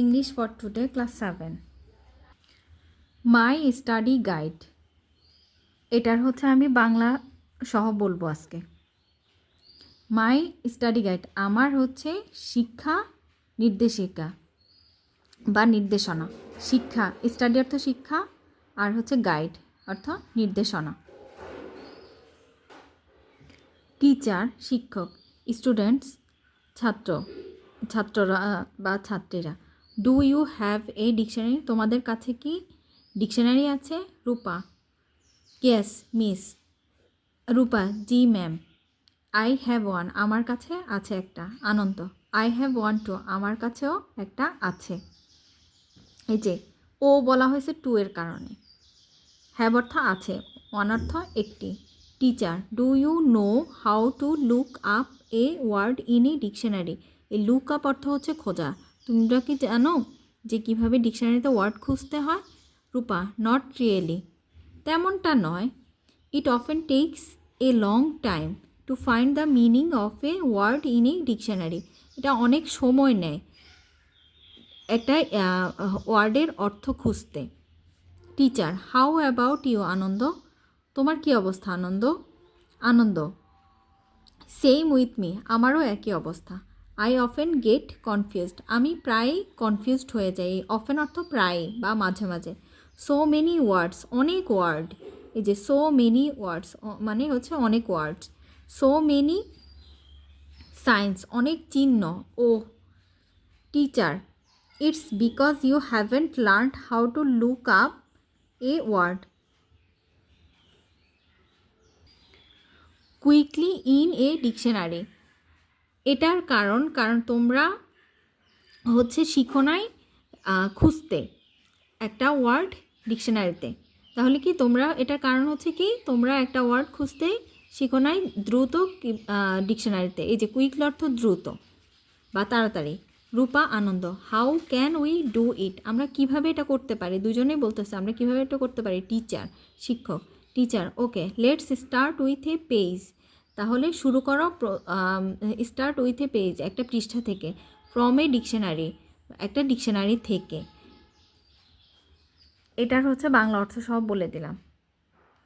English for today, class 7. My study guide এটার হচ্ছে আমি বাংলা সহ বলব আজকে। মাই স্টাডি গাইড আমার হচ্ছে শিক্ষা নির্দেশিকা বা নির্দেশনা। শিক্ষা স্টাডি অর্থ শিক্ষা আর হচ্ছে গাইড অর্থ নির্দেশনা। টিচার শিক্ষক স্টুডেন্টস ছাত্র ছাত্ররা বা ছাত্রীরা। Do you have a dictionary তোমাদের কাছে কি ডিকশনারি আছে? রূপা। ইয়েস মিস রূপা, জি ম্যাম আই হ্যাভ ওয়ান আমার কাছে আছে একটা, Anand. I have one too আমার কাছেও একটা আছে। এই যে, ও বলা হয়েছে টু এর কারণে। হ্যাভ অর্থ আছে ওয়ান অর্থ একটি। Teacher do you know how to look up a word in a dictionary এই লুক আপ অর্থ হচ্ছে খোঁজা। তোমরা কি জানো যে কীভাবে ডিকশনারিতে ওয়ার্ড খুঁজতে হয়? রূপা নট রিয়েলি তেমনটা নয়। It often takes a long time to find the meaning of a word in a dictionary এটা অনেক সময় নেয় একটা ওয়ার্ডের অর্থ খুঁজতে। Teacher how about you Anand? তোমার কি অবস্থা, Anand? Anand. Same with me আমারও একই অবস্থা। আই অফেন গেট কনফিউজড আমি প্রায় কনফিউজড হয়ে যাই। অফেন অর্থ প্রায় বা মাঝে মাঝে। সো মেনি ওয়ার্ডস অনেক ওয়ার্ড এই যে সো মেনি ওয়ার্ডস মানে হচ্ছে অনেক ওয়ার্ডস সো মেনি সায়েন্স অনেক চিহ্ন। ও teacher it's because you haven't learned how to look up a word quickly in a dictionary এটার কারণ কারণ তোমরা হচ্ছে শিখো নাই খুঁজতে একটা ওয়ার্ড ডিকশনারিতে। তাহলে কি তোমরা, এটার কারণ হচ্ছে কি তোমরা একটা ওয়ার্ড খুঁজতে শিখো নাই দ্রুত ডিকশনারিতে। এই যে কুইকলি অর্থ দ্রুত বা তাড়াতাড়ি। Rupa Anand how can we do it আমরা কীভাবে এটা করতে পারি? দুজনেই বলতেছে, আমরা কীভাবে এটা করতে পারি? টিচার, শিক্ষক teacher okay let's start with a page তাহলে শুরু করো স্টার্ট উইথ এ পেজ একটা পৃষ্ঠা থেকে ফ্রম এ ডিকশনারি একটা ডিকশনারি থেকে। এটার হচ্ছে বাংলা অর্থ সব বলে দিলাম।